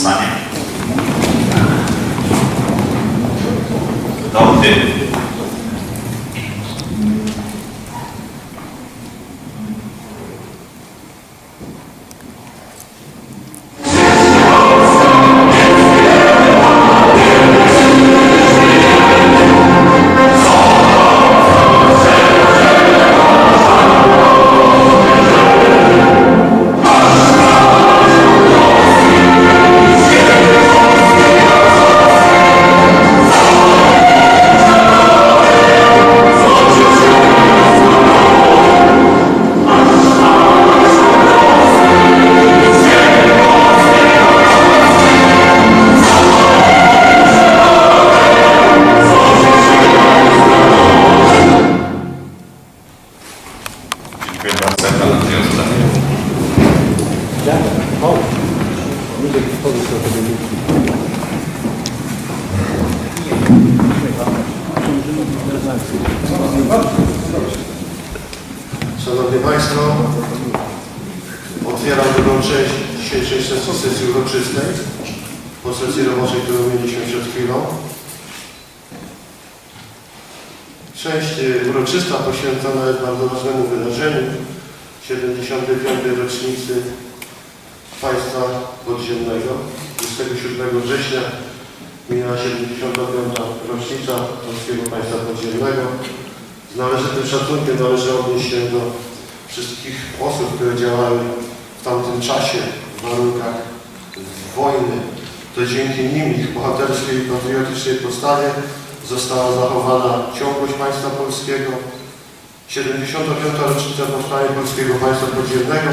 powstanie. Dowdy. Które działały w tamtym czasie, w warunkach wojny. To dzięki nim, ich bohaterskiej i patriotycznej postawie została zachowana ciągłość państwa polskiego. 75. rocznica powstania polskiego państwa podziemnego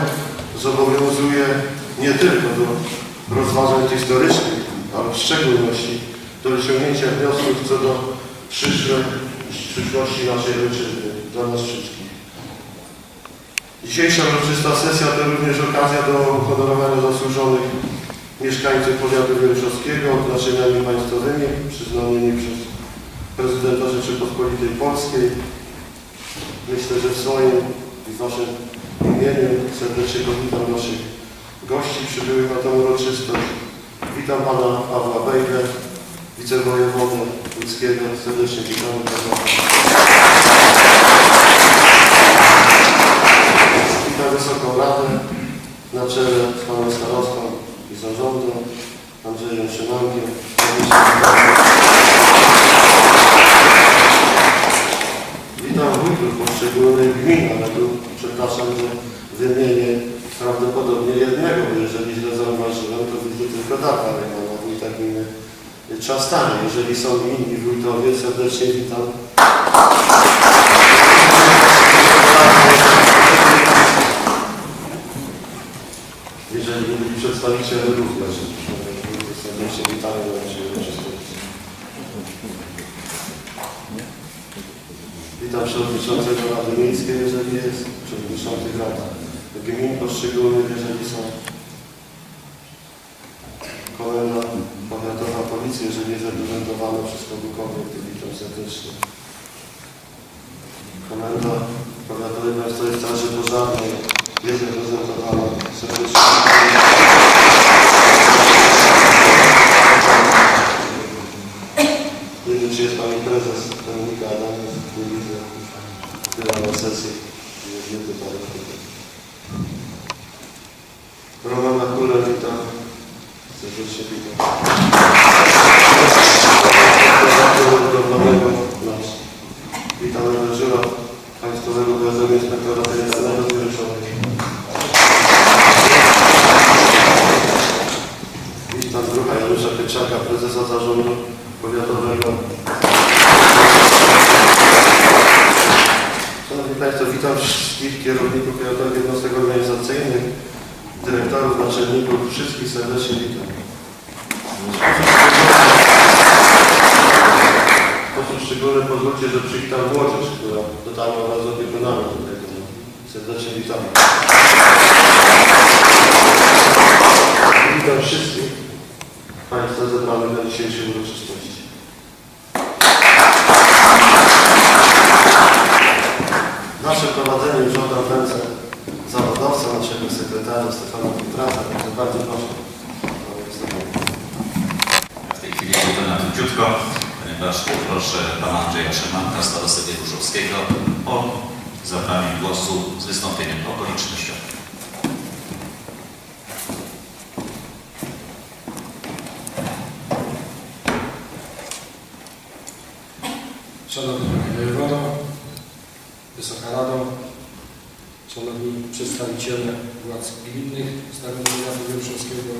zobowiązuje nie tylko do rozważań historycznych, ale w szczególności do wyciągnięcia wniosków co do przyszłej, przyszłości naszej ojczyzny, dla nas wszystkich. Dzisiejsza uroczysta sesja to również okazja do uhonorowania zasłużonych mieszkańców powiatu wieruszowskiego odznaczeniami państwowymi przyznanymi przez prezydenta Rzeczypospolitej Polskiej. Myślę, że w swoim i w naszym imieniu serdecznie powitam naszych gości przybyłych na tę uroczystość. Witam Pana Pawła Bejdę, wicewojewodę łódzkiego. Serdecznie witamy Pana. Czele z Panem Starostą i Zarządem Andrzejem Szymankiem. Witam wójtów poszczególnych gmin, ale tu przepraszam, że wymienię prawdopodobnie jednego, bo jeżeli źle zauważyłem, to widzę tylko data, ale pana wójta gminy Czastanie. Jeżeli są inni wójtowie, serdecznie witam. Jeżeli byli przedstawiciele również, to serdecznie witamy na naszej uroczystości. Witam przewodniczącego Rady Miejskiej, jeżeli jest, przewodniczących rad gmin poszczególnych, jeżeli są. Komenda Powiatowa Policji, reprezentowana przez to witam serdecznie. Komenda Powiatowej Państwowej Straży Pożarnej jest reprezentowana serdecznie. Nie wiem, czy jest Pani Prezes Dominika Adamów, nie widzę. Była na sesji, nie tutaj. Romana Kula, witam. Serdecznie witam. Dyrektorów, naczelników, wszystkich serdecznie witam. Sposób szczególny pozwólcie, że przywitam młodzież, która dotarła wraz z do tego. Serdecznie witam. Witam wszystkich Państwa zebranych na dzisiejszej uroczystości. Nasze prowadzenie już oddam w ręce zawodowca, naszego sekretarza Stefana Pitrasa, także bardzo proszę. Panie Stefanie. Wiecie to na króciutko, ponieważ proszę pana Andrzeja Szymanka, starostę Wieruszowskiego o zabranie głosu z wystąpieniem okolicznościowym. Szanowny Panie Wojewodo, Wysoka Rado, Szanowni Przedstawiciele władz gminnych Starego Wieruszowskiego,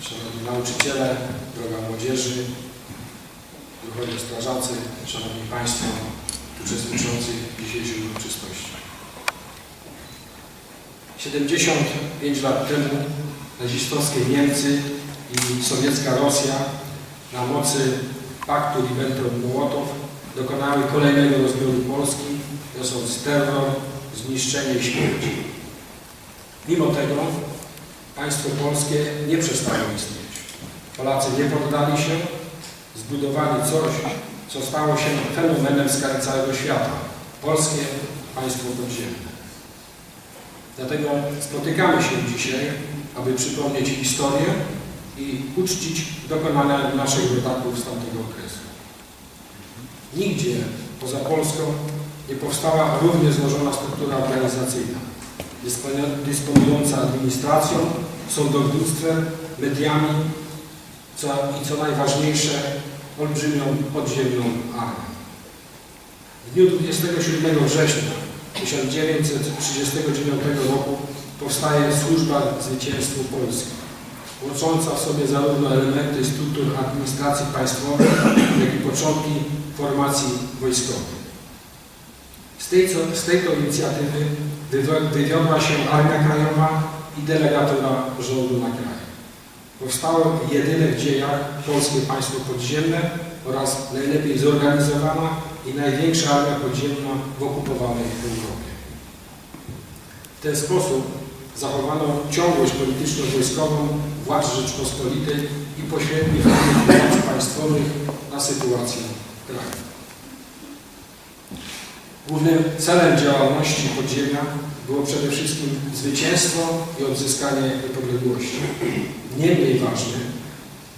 Szanowni Nauczyciele, droga młodzieży, druhowie strażacy, Szanowni Państwo uczestniczący w dzisiejszej uroczystości. 75 lat temu nazistowskie Niemcy i sowiecka Rosja na mocy paktu Ribbentrop-Mołotow dokonały kolejnego rozbioru Polski, niosąc terror, zniszczenie i śmierć. Mimo tego państwo polskie nie przestało istnieć. Polacy nie poddali się, zbudowali coś, co stało się fenomenem skali całego świata. Polskie państwo podziemne. Dlatego spotykamy się dzisiaj, aby przypomnieć historię i uczcić dokonania naszych rodaków z tamtego okresu. Nigdzie poza Polską nie powstała równie złożona struktura organizacyjna, dysponująca administracją, sądownictwem, mediami co, i co najważniejsze, olbrzymią podziemną armią. W dniu 27 września 1939 roku powstaje Służba Zwycięstwu Polski łącząca w sobie zarówno elementy struktur administracji państwowej, jak i początki formacji wojskowej. Z tej, co- z tej to inicjatywy wywiodła się Armia Krajowa i delegatura rządu na kraj. Powstało jedyne w dziejach polskie państwo podziemne oraz najlepiej zorganizowana i największa armia podziemna w okupowanej Europie. W ten sposób zachowano ciągłość polityczno-wojskową władz Rzeczpospolitej i pośredni wpływ władz państwowych na sytuację. Głównym celem działalności podziemia było przede wszystkim zwycięstwo i odzyskanie niepodległości. Niemniej ważny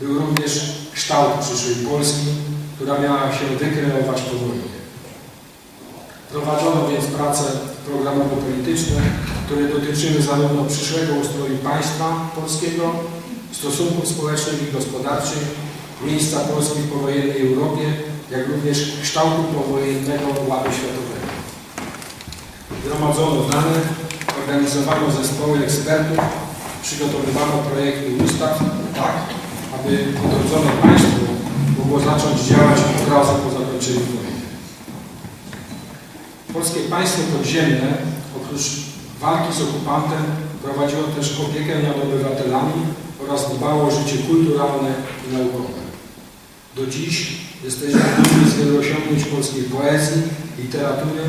był również kształt przyszłej Polski, która miała się wykreować po wojnie. Prowadzono więc prace programowo-polityczne, które dotyczyły zarówno przyszłego ustroju państwa polskiego, stosunków społecznych i gospodarczych, miejsca Polski w powojennej Europie, jak również kształtu powojennego ładu światowego. Gromadzono dane, organizowano zespoły ekspertów, przygotowywano projekty ustaw tak, aby odrodzone państwo mogło zacząć działać od razu po zakończeniu wojny. Polskie państwo podziemne oprócz walki z okupantem prowadziło też opiekę nad obywatelami oraz dbało o życie kulturalne i naukowe. Do dziś jesteśmy dumni z wielu osiągnięć polskiej poezji, literatury,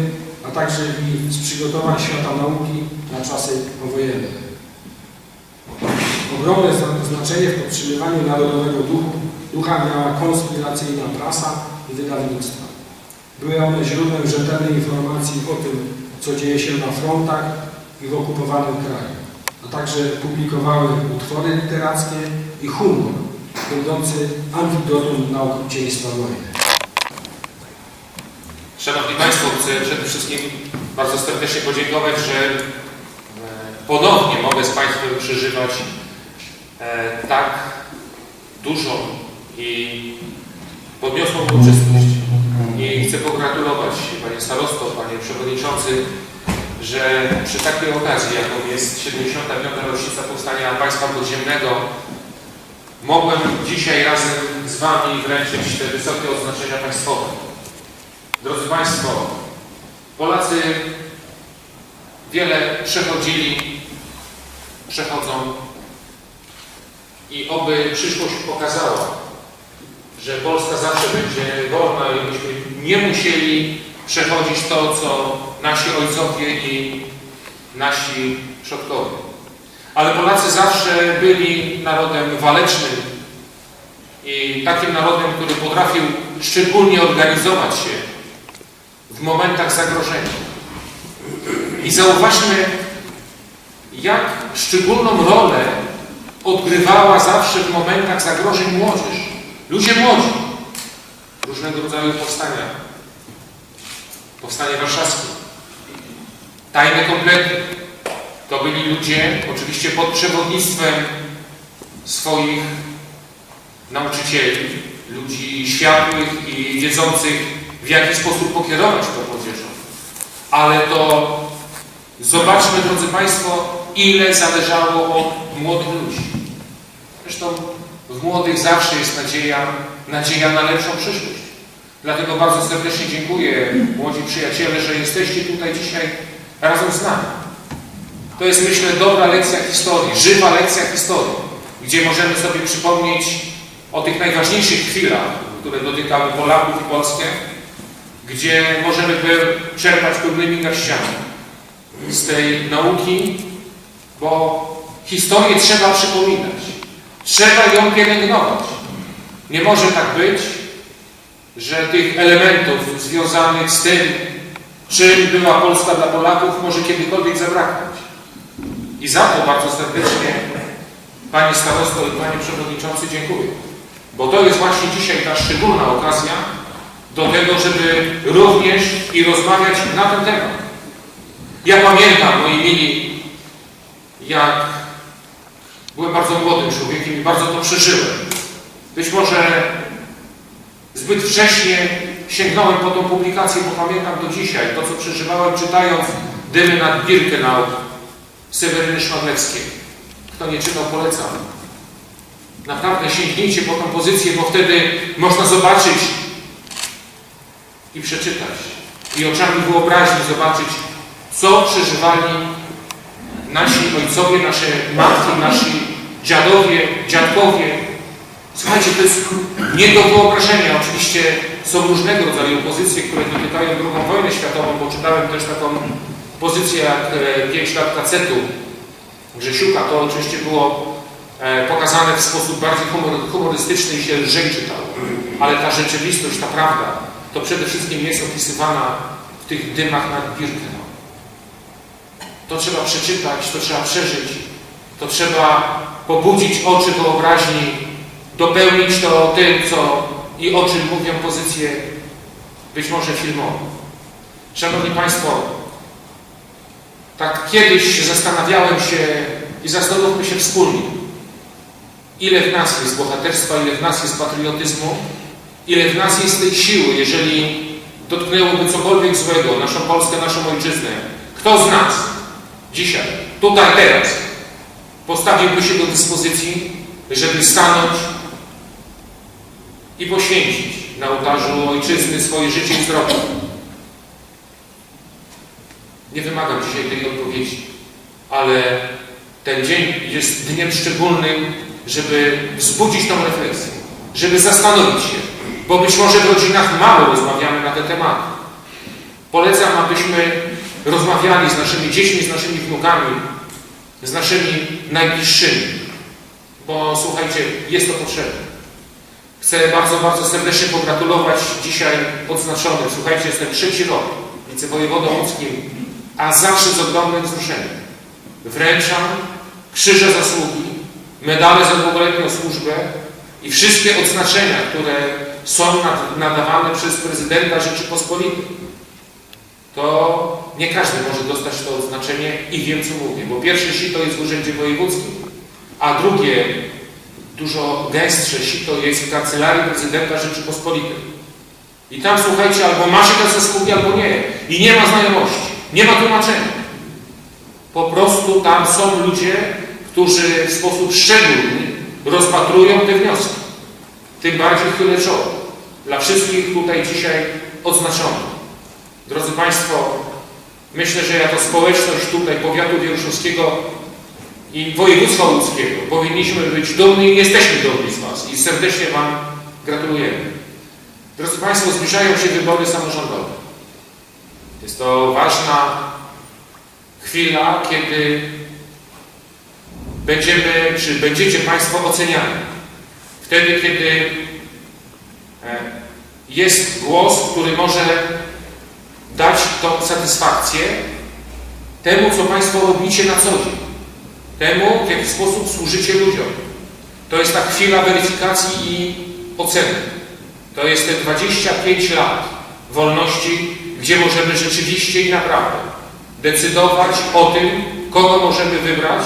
a także i z przygotowań świata nauki na czasy powojenne. Ogromne zna- znaczenie w podtrzymywaniu narodowego duchu, ducha miała konspiracyjna prasa i wydawnictwa. Były one źródłem rzetelnej informacji o tym, co dzieje się na frontach i w okupowanym kraju, a także publikowały utwory literackie i humor, będący antidotum na okrucieństwa wojny. Szanowni Państwo, chcę przede wszystkim bardzo serdecznie podziękować, że e, ponownie mogę z Państwem przeżywać e, tak dużą i podniosłą uroczystość. I chcę pogratulować Panie Starosto, Panie Przewodniczący, że przy takiej okazji, jaką jest 75. rocznica powstania Państwa Podziemnego, mogłem dzisiaj razem z Wami wręczyć te wysokie odznaczenia państwowe. Drodzy Państwo, Polacy wiele przechodzili, przechodzą i oby przyszłość pokazała, że Polska zawsze będzie wolna i byśmy nie musieli przechodzić to, co nasi ojcowie i nasi przodkowie. Ale Polacy zawsze byli narodem walecznym i takim narodem, który potrafił szczególnie organizować się w momentach zagrożenia. I zauważmy, jak szczególną rolę odgrywała zawsze w momentach zagrożeń młodzież. Ludzie młodzi. Różnego rodzaju powstania. Powstanie warszawskie. Tajne komplety. To byli ludzie, oczywiście pod przewodnictwem swoich nauczycieli, ludzi światłych i wiedzących, w jaki sposób pokierować tą młodzieżą. Ale to zobaczmy, drodzy Państwo, ile zależało od młodych ludzi. Zresztą w młodych zawsze jest nadzieja, nadzieja na lepszą przyszłość. Dlatego bardzo serdecznie dziękuję, młodzi przyjaciele, że jesteście tutaj dzisiaj razem z nami. To jest, myślę, dobra lekcja historii, żywa lekcja historii, gdzie możemy sobie przypomnieć o tych najważniejszych chwilach, które dotykały Polaków i Polskę, gdzie możemy czerpać pełnymi garściami z tej nauki, bo historię trzeba przypominać. Trzeba ją pielęgnować. Nie może tak być, że tych elementów związanych z tym, czym była Polska dla Polaków, może kiedykolwiek zabraknąć. I za to bardzo serdecznie Panie Starosto i Panie Przewodniczący dziękuję. Bo to jest właśnie dzisiaj ta szczególna okazja do tego, żeby również i rozmawiać na ten temat. Ja pamiętam, moi mili, jak byłem bardzo młodym człowiekiem i bardzo to przeżyłem. Być może zbyt wcześnie sięgnąłem po tą publikację, bo pamiętam do dzisiaj to, co przeżywałem, czytając Dymy nad Birkenau Seweryny Szmadlewskiej. Kto nie czytał, polecam. Naprawdę sięgnijcie po tą pozycję, bo wtedy można zobaczyć i przeczytać. I oczami wyobraźni zobaczyć, co przeżywali nasi ojcowie, nasze matki, nasi dziadowie, dziadkowie. Słuchajcie, to jest nie do wyobrażenia. Oczywiście są różnego rodzaju pozycje, które dotykają II wojnę światową, bo czytałem też taką pozycję jak e, 5 lat kacetu Grzesiuka. To oczywiście było e, pokazane w sposób bardziej humor, humorystyczny i się lżej czytało. Ale ta rzeczywistość, ta prawda, to przede wszystkim jest opisywana w tych dymach nad Birkenau. To trzeba przeczytać, to trzeba przeżyć, to trzeba pobudzić oczy wyobraźni, dopełnić to tym, co i o czym mówią pozycje być może filmowe. Szanowni Państwo, tak kiedyś zastanawiałem się i zastanówmy się wspólnie, ile w nas jest bohaterstwa, ile w nas jest patriotyzmu, ile w nas jest tej siły, jeżeli dotknęłoby cokolwiek złego naszą Polskę, naszą ojczyznę. Kto z nas dzisiaj, tutaj, teraz postawiłby się do dyspozycji, żeby stanąć i poświęcić na ołtarzu ojczyzny swoje życie i zdrowie? Nie wymagam dzisiaj tej odpowiedzi, ale ten dzień jest dniem szczególnym, żeby wzbudzić tą refleksję, żeby zastanowić się, bo być może w rodzinach mało rozmawiamy na te tematy. Polecam, abyśmy rozmawiali z naszymi dziećmi, z naszymi wnukami, z naszymi najbliższymi, bo słuchajcie, jest to potrzebne. Chcę bardzo, bardzo serdecznie pogratulować dzisiaj odznaczonym. Słuchajcie, jestem trzeci rok wicewojewodą łódzkim, a zawsze z ogromnym wzruszeniem. Wręczam krzyże zasługi, medale za długoletnią służbę i wszystkie odznaczenia, które są nad- nadawane przez prezydenta Rzeczypospolitej. To nie każdy może dostać to odznaczenie i wiem, co mówię, bo pierwsze sito jest w Urzędzie Wojewódzkim, a drugie, dużo gęstsze sito jest w Kancelarii Prezydenta Rzeczypospolitej. I tam, słuchajcie, albo ma się te zasługi, albo nie. I nie ma znajomości, nie ma tłumaczenia. Po prostu tam są ludzie, którzy w sposób szczególny rozpatrują te wnioski. Tym bardziej chylę czoło dla wszystkich tutaj dzisiaj odznaczonych. Drodzy Państwo, myślę, że jako społeczność tutaj powiatu wieruszowskiego i województwa łódzkiego powinniśmy być dumni i jesteśmy dumni z Was i serdecznie Wam gratulujemy. Drodzy Państwo, zbliżają się wybory samorządowe. Jest to ważna chwila, kiedy będziemy, czy będziecie Państwo oceniani. Wtedy, kiedy e, jest głos, który może dać tą satysfakcję temu, co Państwo robicie na co dzień. temu, w jaki sposób służycie ludziom. To jest ta chwila weryfikacji i oceny. To jest te 25 lat wolności, gdzie możemy rzeczywiście i naprawdę decydować o tym, kogo możemy wybrać,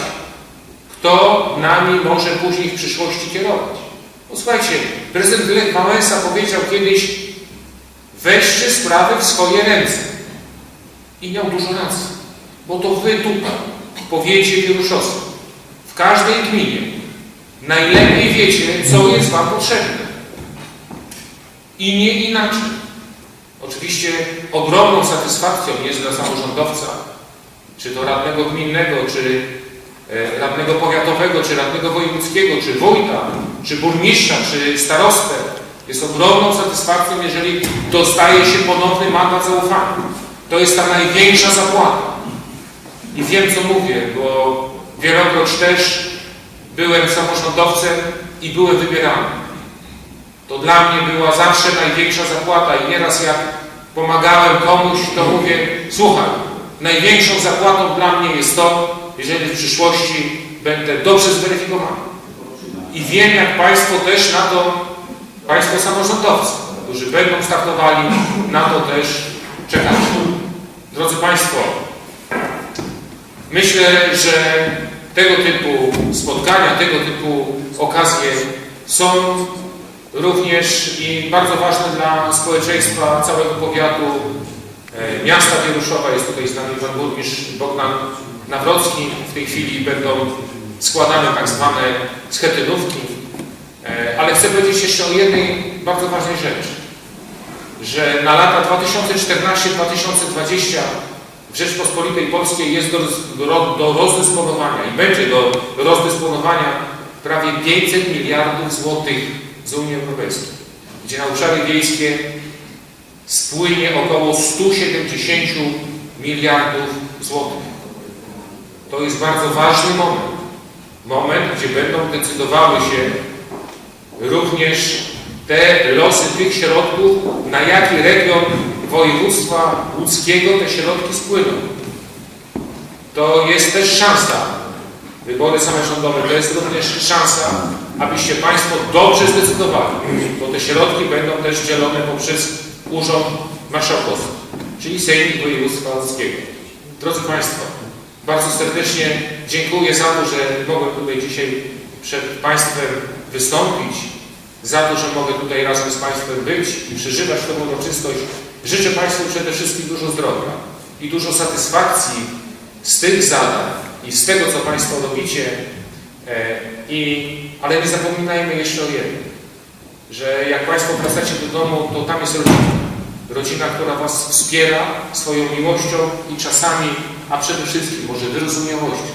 kto nami może później w przyszłości kierować. Posłuchajcie, prezydent Lech Wałęsa powiedział kiedyś weźcie sprawy w swoje ręce. I miał dużo racji, bo to wy tutaj, w powiecie wieruszowskim, w każdej gminie, najlepiej wiecie, co jest wam potrzebne. I nie inaczej. Oczywiście ogromną satysfakcją jest dla samorządowca, czy to radnego gminnego, czy e, radnego powiatowego, czy radnego wojewódzkiego, czy wójta, czy burmistrza, czy starostę. Jest ogromną satysfakcją, jeżeli dostaje się ponowny mandat zaufania. To jest ta największa zapłata. I wiem, co mówię, bo wielokroć też byłem samorządowcem i byłem wybierany. To dla mnie była zawsze największa zapłata i nieraz jak pomagałem komuś, to mówię, słuchaj, największą zapłatą dla mnie jest to, jeżeli w przyszłości będę dobrze zweryfikowany. I wiem, jak Państwo też na to, Państwo samorządowcy, którzy będą startowali, na to też czekacie. Drodzy Państwo, myślę, że tego typu spotkania, tego typu okazje są również i bardzo ważne dla społeczeństwa całego powiatu e, miasta Wieruszowa. Jest tutaj z nami pan burmistrz Bogdan Nawrocki. W tej chwili będą składane tak zwane schetynówki. E, Ale chcę powiedzieć jeszcze o jednej bardzo ważnej rzeczy, że na lata 2014-2020 w Rzeczpospolitej Polskiej jest do, do, do rozdysponowania i będzie do rozdysponowania prawie 500 miliardów złotych z Unii Europejskiej, gdzie na obszary wiejskie spłynie około 170 miliardów złotych. To jest bardzo ważny moment. Moment, gdzie będą decydowały się również te losy tych środków, na jaki region województwa łódzkiego te środki spłyną. To jest też szansa. Wybory samorządowe to jest również szansa, abyście Państwo dobrze zdecydowali, bo te środki będą też dzielone poprzez Urząd Marszałkowski, czyli Sejmik Województwa Łódzkiego. Drodzy Państwo, bardzo serdecznie dziękuję za to, że mogłem tutaj dzisiaj przed Państwem wystąpić, za to, że mogę tutaj razem z Państwem być i przeżywać tę uroczystość. Życzę Państwu przede wszystkim dużo zdrowia i dużo satysfakcji z tych zadań i z tego, co Państwo robicie. E, I, ale nie zapominajmy jeszcze o jednym, że jak Państwo wracacie do domu, to tam jest rodzina. Rodzina, która Was wspiera swoją miłością i czasami, a przede wszystkim może wyrozumiałością.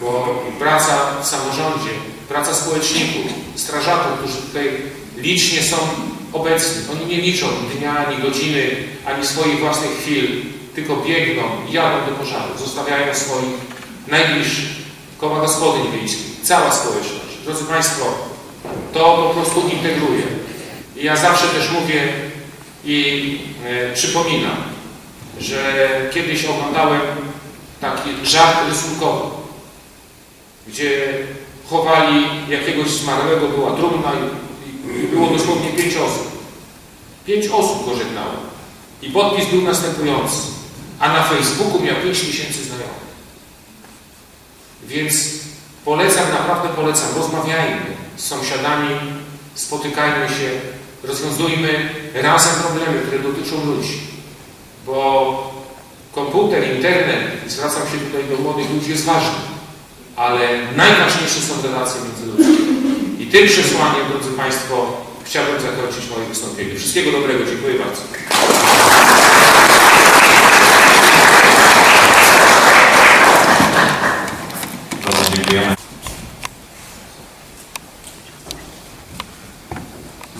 Bo praca w samorządzie, praca społeczników, strażaków, którzy tutaj licznie są obecni, oni nie liczą dnia, ani godziny, ani swoich własnych chwil, tylko biegną, jadą do pożaru, zostawiają swoich najbliższych, koła gospodyń wiejskich, cała społeczność. Drodzy Państwo, to po prostu integruje. I ja zawsze też mówię i e, przypominam, że kiedyś oglądałem taki żart rysunkowy, gdzie chowali jakiegoś zmarłego, była trumna i, i było dosłownie pięć osób. Pięć osób go żegnało. I podpis był następujący. A na Facebooku miał 5 tysięcy znajomych. Więc polecam, naprawdę polecam, rozmawiajmy z sąsiadami, spotykajmy się, rozwiązujmy razem problemy, które dotyczą ludzi. Bo komputer, internet, zwracam się tutaj do młodych ludzi, jest ważny, ale najważniejsze są relacje międzyludzkie. I tym przesłaniem, drodzy Państwo, chciałbym zakończyć moje wystąpienie. Wszystkiego dobrego, dziękuję. Bardzo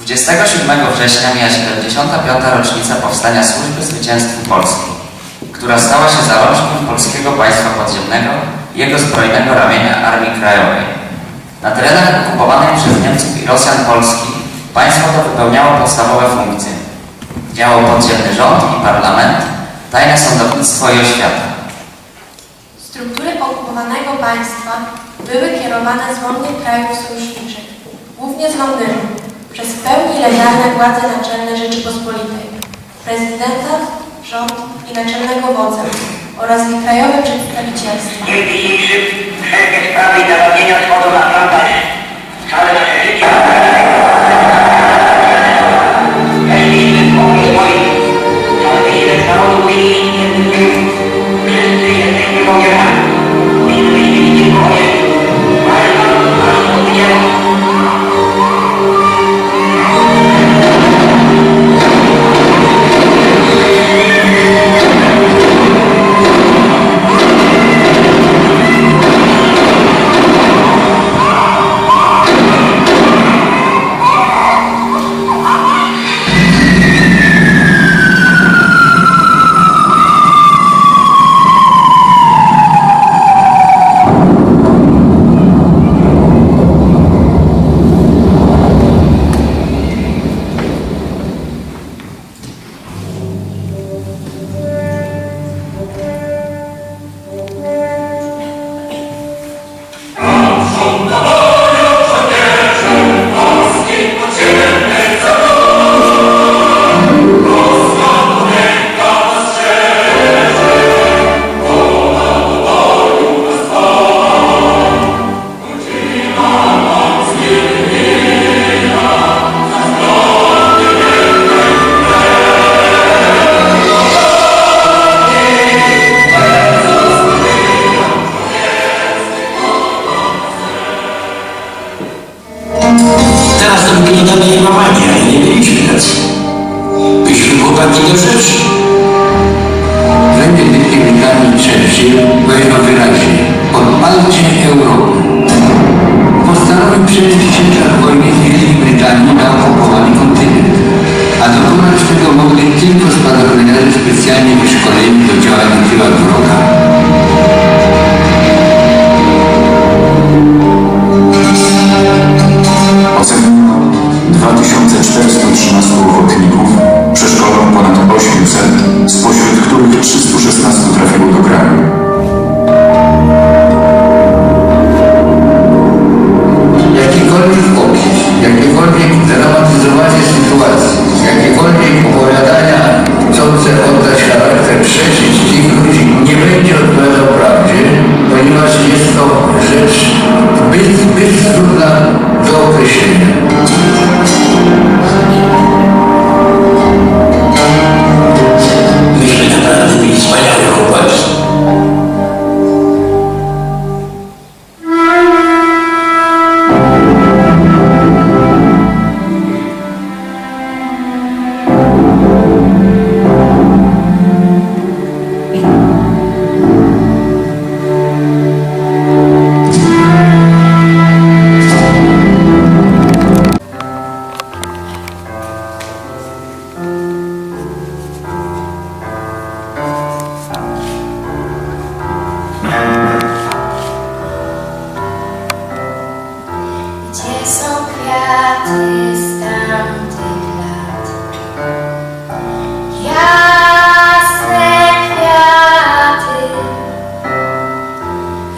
27 września mija 75. rocznica powstania Służby Zwycięstwu Polski, która stała się zalążkiem Polskiego Państwa Podziemnego i jego zbrojnego ramienia Armii Krajowej. Na terenach okupowanych przez Niemców i Rosjan Polski państwo to wypełniało podstawowe funkcje. Działał podziemny rząd i parlament, tajne sądownictwo i oświata. Struktury okupowanego państwa były kierowane z wolnych krajów sojuszniczych, głównie z Londynu, przez w pełni legalne władze naczelne Rzeczypospolitej, prezydenta, rząd i naczelnego wodza oraz ich krajowe przedstawicielstwo. Dzięki im wszystkie sprawy i na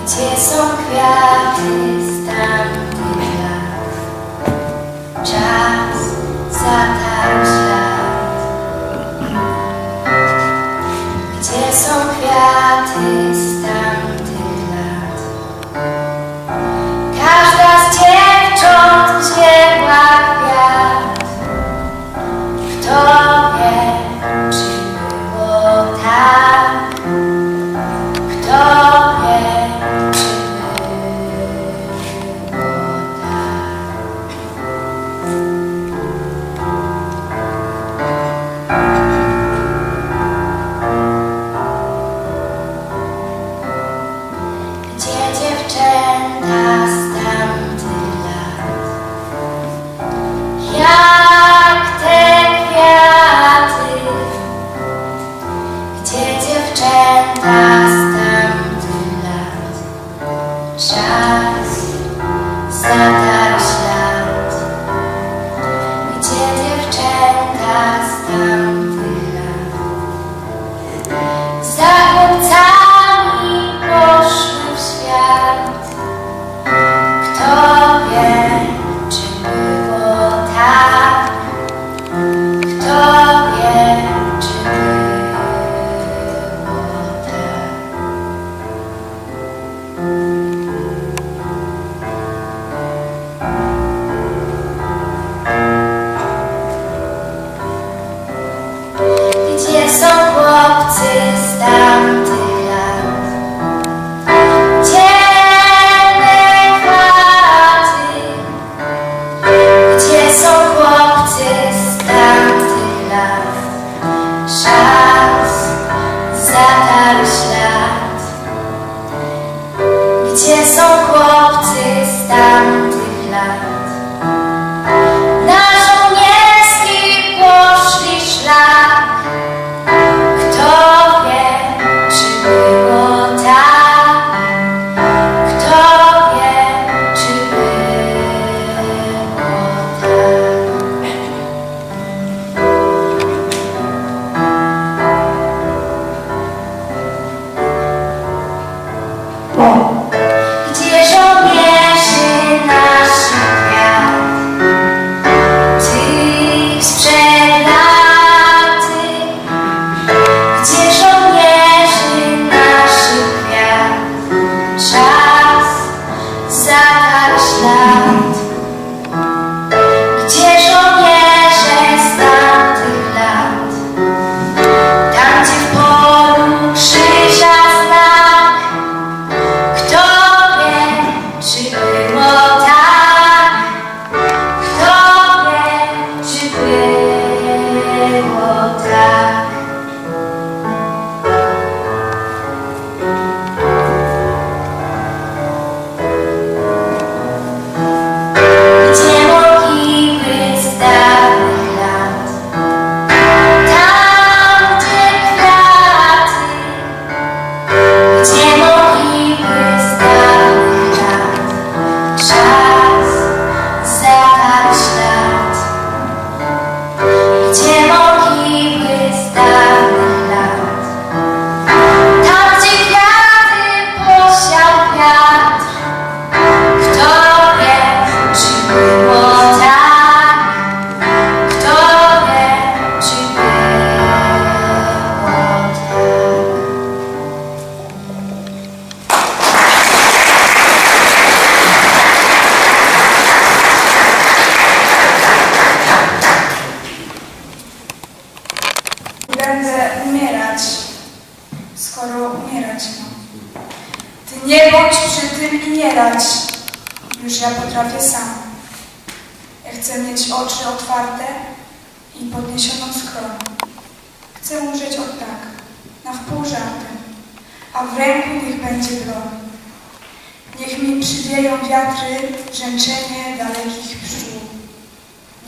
Gdzie są kwiaty, tam ja. Czas zatarł. time. Child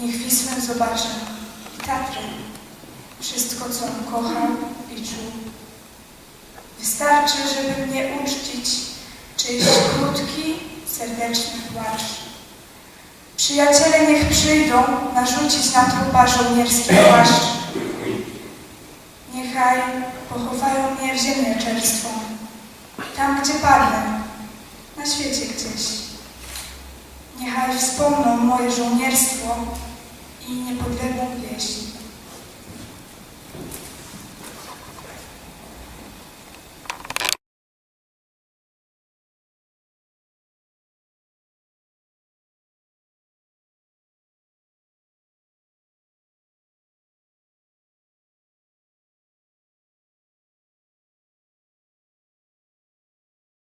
Niech Wisłę zobaczę i Tatrę, wszystko co on kochał i czuł. Wystarczy, żeby mnie uczcić czyjś krótki, serdeczny płacz. Przyjaciele niech przyjdą narzucić na trupa żołnierski płaszcz. Niechaj pochowają mnie w ziemię czerstwą, tam gdzie padnę, na świecie gdzieś. Niechaj wspomną moje żołnierstwo і не буде ближніх.